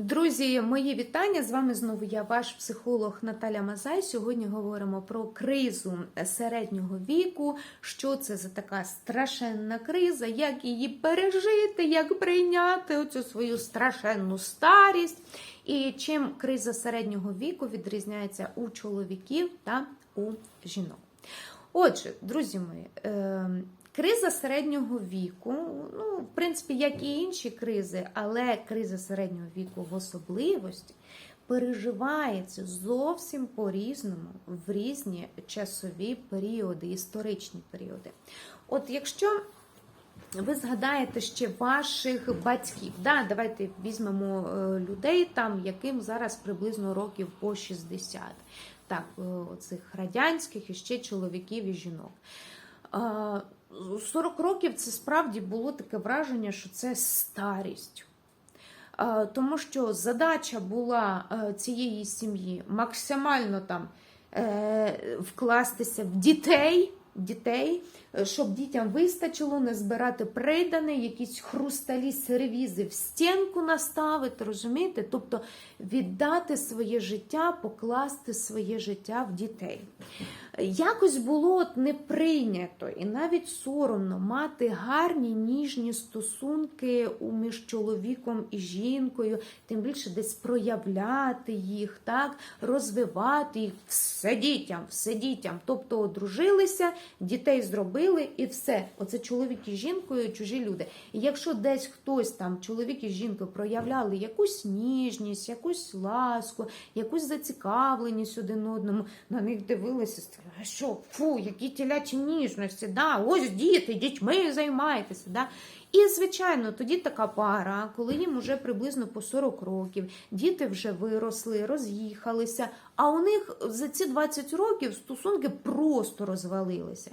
Друзі, мої вітання! З вами знову я, ваш психолог Наталя Мазай. Сьогодні говоримо про кризу середнього віку. Що це за така страшенна криза, як її пережити, як прийняти оцю свою страшенну старість, і чим криза середнього віку відрізняється у чоловіків та у жінок. Отже, друзі мої. Е Криза середнього віку, ну, в принципі, як і інші кризи, але криза середнього віку в особливості переживається зовсім по-різному в різні часові періоди, історичні періоди. От якщо ви згадаєте ще ваших батьків, да, давайте візьмемо людей, там, яким зараз приблизно років по 60, так, оцих радянських і ще чоловіків і жінок. 40 років це справді було таке враження, що це старість. Тому що задача була цієї сім'ї максимально там е, вкластися в дітей, дітей, щоб дітям вистачило не збирати придане, якісь хрусталі сервізи в стінку наставити, розумієте? Тобто віддати своє життя, покласти своє життя в дітей. Якось було от не прийнято і навіть соромно мати гарні ніжні стосунки між чоловіком і жінкою, тим більше десь проявляти їх, так, розвивати їх все дітям, все дітям. Тобто одружилися, дітей зробили і все. Оце чоловік і жінкою, чужі люди. І якщо десь хтось там, чоловік і жінка, проявляли якусь ніжність, якусь ласку, якусь зацікавленість один одному, на них дивилися а що, фу, які тілячі ніжності, да, ось діти, дітьми займайтеся. Да? І, звичайно, тоді така пара, коли їм вже приблизно по 40 років, діти вже виросли, роз'їхалися, а у них за ці 20 років стосунки просто розвалилися.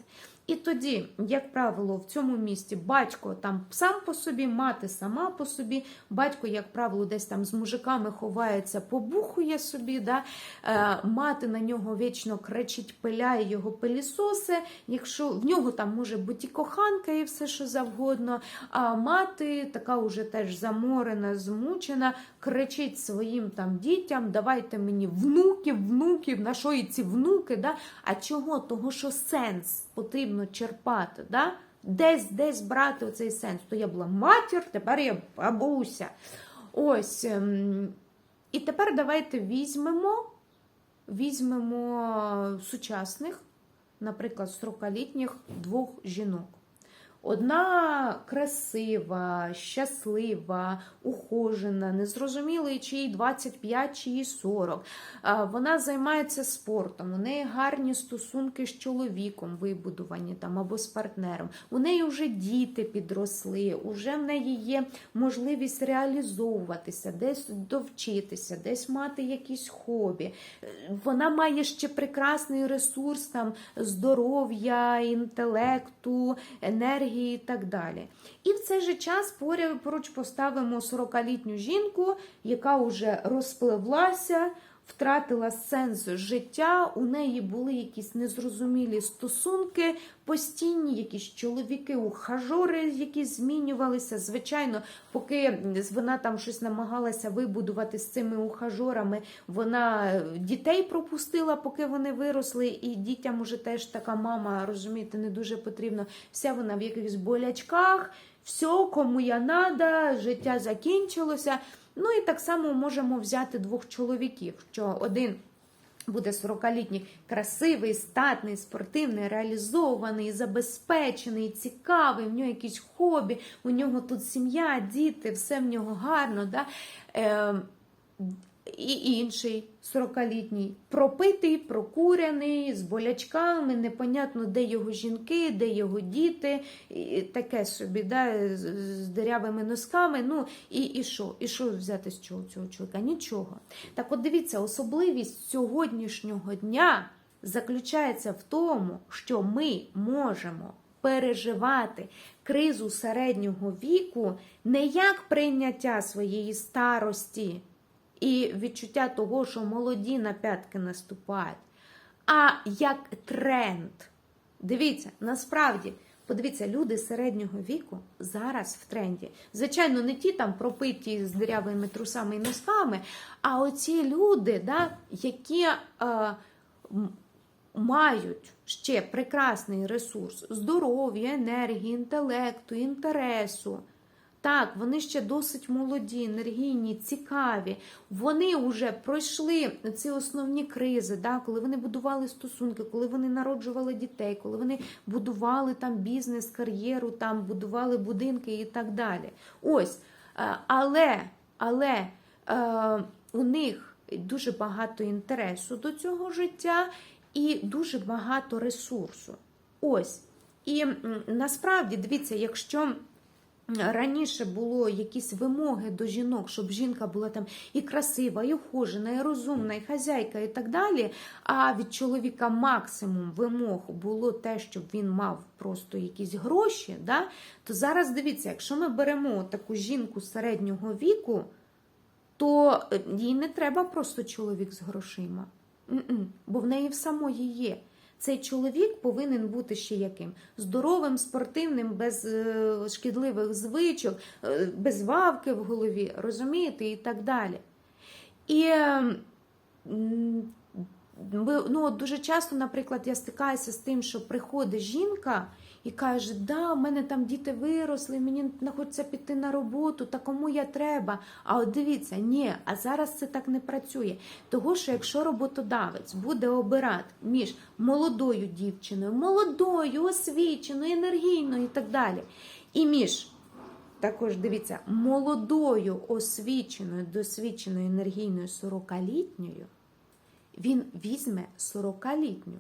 І тоді, як правило, в цьому місті батько там сам по собі, мати сама по собі, батько, як правило, десь там з мужиками ховається, побухує собі, да? е, мати на нього вічно кричить, пиляє його пилісоси, якщо в нього там може бути і коханка, і все що завгодно. А мати, така уже теж заморена, змучена, кричить своїм там дітям: давайте мені внуків, внуків, на що і ці внуки? Да? А чого? Того, що сенс потрібно черпати. Да? Десь десь брати оцей сенс. То я була матір, тепер я бабуся. Ось. Ем, і тепер давайте візьмемо, візьмемо сучасних, наприклад, 40-літніх двох жінок. Одна красива, щаслива, ухожена, незрозуміло, чи їй 25, чи їй 40. Вона займається спортом, у неї гарні стосунки з чоловіком вибудовані там або з партнером. У неї вже діти підросли, вже в неї є можливість реалізовуватися, десь довчитися, десь мати якісь хобі. Вона має ще прекрасний ресурс там здоров'я, інтелекту, енергії енергії і так далі. І в цей же час поруч поставимо 40-літню жінку, яка вже розпливлася, втратила сенс життя, у неї були якісь незрозумілі стосунки, постійні, якісь чоловіки, ухажори, які змінювалися. Звичайно, поки вона там щось намагалася вибудувати з цими ухажорами, вона дітей пропустила, поки вони виросли, і дітям уже теж така мама, розумієте, не дуже потрібно. Вся вона в якихось болячках, все, кому я надо, життя закінчилося. Ну і так само можемо взяти двох чоловіків, що один. Буде 40-літній красивий, статний, спортивний, реалізований, забезпечений, цікавий, в нього якісь хобі, у нього тут сім'я, діти, все в нього гарно. Да? Е, і інший 40-літній пропитий, прокуряний, з болячками, непонятно, де його жінки, де його діти, і таке собі, да, з, з дирявими носками. Ну і і що? І що взяти з цього, цього чоловіка? Нічого. Так от дивіться, особливість сьогоднішнього дня заключається в тому, що ми можемо. Переживати кризу середнього віку не як прийняття своєї старості, і відчуття того, що молоді на п'ятки наступають, а як тренд. Дивіться, насправді Подивіться, люди середнього віку зараз в тренді. Звичайно, не ті там пропиті з дирявими трусами і носками, а оці люди, да, які е, мають ще прекрасний ресурс здоров'я, енергії, інтелекту, інтересу. Так, вони ще досить молоді, енергійні, цікаві. Вони вже пройшли ці основні кризи, да, коли вони будували стосунки, коли вони народжували дітей, коли вони будували там бізнес, кар'єру, там будували будинки і так далі. Ось, е, але, але е, у них дуже багато інтересу до цього життя і дуже багато ресурсу. Ось. І насправді, дивіться, якщо раніше було якісь вимоги до жінок, щоб жінка була там і красива, і ухожена, і розумна, і хазяйка, і так далі. А від чоловіка максимум вимог було те, щоб він мав просто якісь гроші. Да? То зараз дивіться, якщо ми беремо таку жінку середнього віку, то е, їй не треба просто чоловік з грошима. М-м, Бо в неї в самої є. Цей чоловік повинен бути ще яким? Здоровим, спортивним, без е, шкідливих звичок, е, без вавки в голові, розумієте, і так далі. І ну, от дуже часто, наприклад, я стикаюся з тим, що приходить жінка і каже, да, в мене там діти виросли, мені не хочеться піти на роботу, та кому я треба. А от дивіться, ні, а зараз це так не працює. Того, що якщо роботодавець буде обирати між молодою дівчиною, молодою, освіченою, енергійною і так далі, і між також дивіться, молодою, освіченою, досвідченою, енергійною 40-літньою, він візьме 40-літню.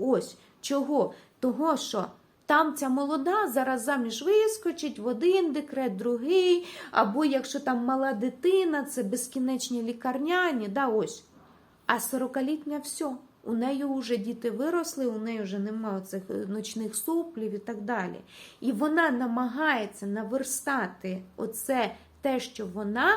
Ось чого? Того, що там ця молода зараз заміж вискочить в один декрет, другий, або якщо там мала дитина, це безкінечні лікарняні, да, ось. А 40-літня все. У неї вже діти виросли, у неї вже немає цих ночних суплів і так далі. І вона намагається наверстати оце те, що вона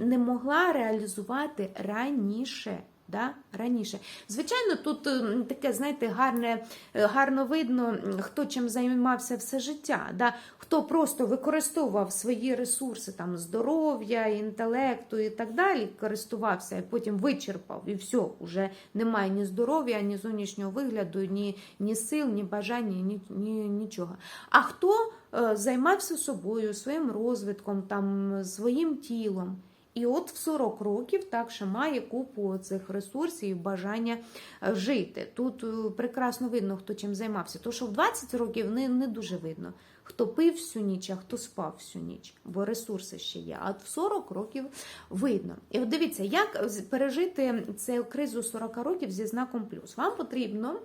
не могла реалізувати раніше. Да? Раніше. Звичайно, тут таке, знаєте, гарне, е, гарно видно, хто чим займався все життя. Да? Хто просто використовував свої ресурси, там, здоров'я, інтелекту і так далі, користувався, і потім вичерпав, і все, вже немає ні здоров'я, ні зовнішнього вигляду, ні, ні сил, ні бажання, ні, ні, нічого. А хто е, займався собою, своїм розвитком, там, своїм тілом? І от в 40 років так ще має купу цих ресурсів і бажання е, жити. Тут е, прекрасно видно, хто чим займався. То що в 20 років не, не дуже видно, хто пив всю ніч, а хто спав всю ніч, бо ресурси ще є. А в 40 років видно. І от дивіться, як пережити цю кризу 40 років зі знаком плюс. Вам потрібно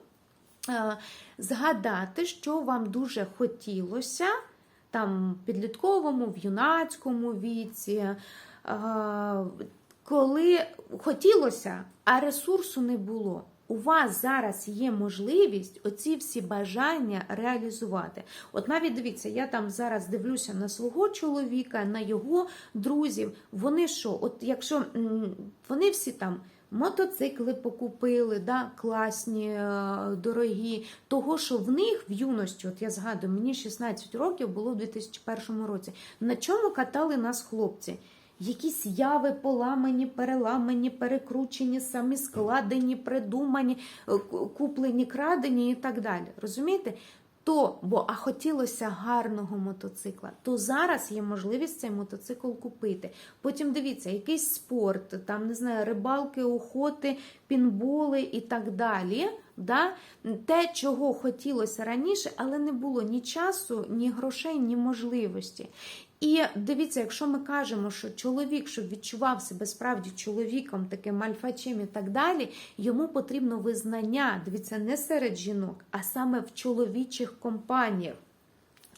е, згадати, що вам дуже хотілося там в підлітковому, в юнацькому віці. Коли хотілося, а ресурсу не було. У вас зараз є можливість оці всі бажання реалізувати. От навіть дивіться, я там зараз дивлюся на свого чоловіка, на його друзів. Вони що? От якщо вони всі там мотоцикли покупили, да, класні, е, дорогі, того, що в них в юності, от я згадую, мені 16 років було в 2001 році. На чому катали нас хлопці? Якісь яви поламані, переламані, перекручені, самі складені, придумані, е, куплені, крадені і так далі. Розумієте? То, бо а хотілося гарного мотоцикла, то зараз є можливість цей мотоцикл купити. Потім дивіться, якийсь спорт, там не знаю, рибалки, охоти, пінболи і так далі. Да? Те, чого хотілося раніше, але не було ні часу, ні грошей, ні можливості. І дивіться, якщо ми кажемо, що чоловік, щоб відчував себе справді чоловіком, таким альфачем і так далі, йому потрібно визнання. Дивіться, не серед жінок, а саме в чоловічих компаніях.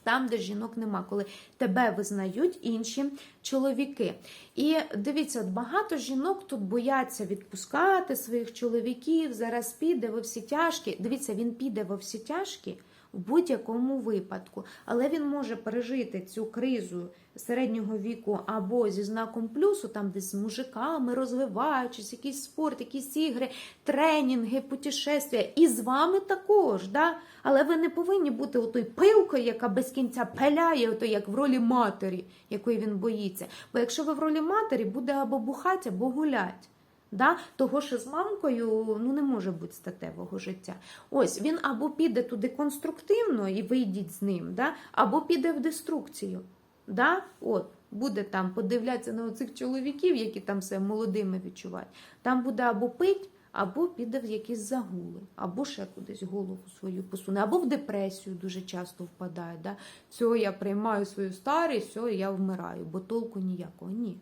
Там, де жінок нема, коли тебе визнають інші чоловіки. І дивіться, багато жінок тут бояться відпускати своїх чоловіків, зараз піде во всі тяжкі. Дивіться, він піде во всі тяжкі, в будь-якому випадку. Але він може пережити цю кризу середнього віку або зі знаком плюсу, там десь з мужиками, розвиваючись, якийсь спорт, якісь ігри, тренінги, путешествия. І з вами також. Да? Але ви не повинні бути отою пилкою, яка без кінця пиляє, ото як в ролі матері, якої він боїться. Бо якщо ви в ролі матері, буде або бухать, або гулять. Да? Того, що з мамкою ну, не може бути статевого життя. Ось він або піде туди конструктивно і вийдіть з ним, да? або піде в деструкцію. Да? От, буде там подивлятися на оцих чоловіків, які там все молодими відчувають. Там буде або пить, або піде в якісь загули, або ще кудись голову свою посуне, або в депресію дуже часто впадає. Да? Все, я приймаю свою старість, все, я вмираю, бо толку ніякого. Ні.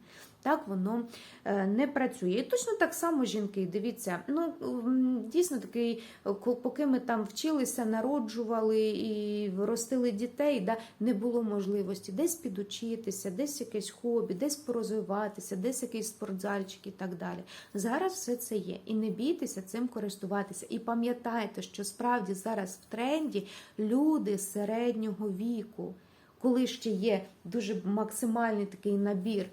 Так воно е, не працює. І точно так само жінки, дивіться, ну дійсно такий, е, поки ми там вчилися, народжували і ростили дітей, да, не було можливості десь підучитися, десь якесь хобі, десь порозвиватися, десь якийсь спортзальчик і так далі. Зараз все це є. І не бійтеся цим користуватися. І пам'ятайте, що справді зараз в тренді люди середнього віку, коли ще є дуже максимальний такий набір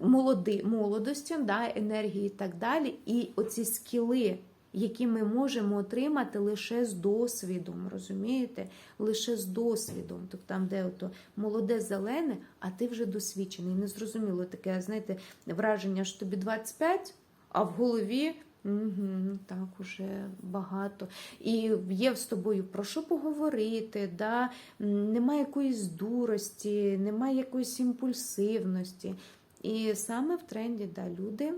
молоди, молодості, да, енергії і так далі. І оці скіли, які ми можемо отримати лише з досвідом, розумієте? Лише з досвідом. Тобто там, де ото молоде зелене, а ти вже досвідчений. Незрозуміло таке, знаєте, враження, що тобі 25, а в голові. Угу, так, уже багато. І є з тобою про що поговорити, да? Немає якоїсь дурості, немає якоїсь імпульсивності. І саме в тренді да, люди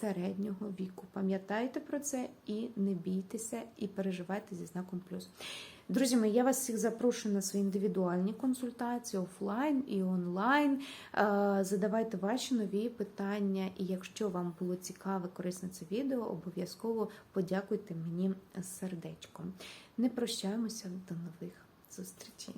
середнього віку. Пам'ятайте про це і не бійтеся, і переживайте зі знаком плюс. Друзі мої, я вас всіх запрошую на свої індивідуальні консультації офлайн і онлайн. Е, Задавайте ваші нові питання. І якщо вам було цікаве, корисне це відео, обов'язково подякуйте мені сердечком. Не прощаємося до нових зустрічей.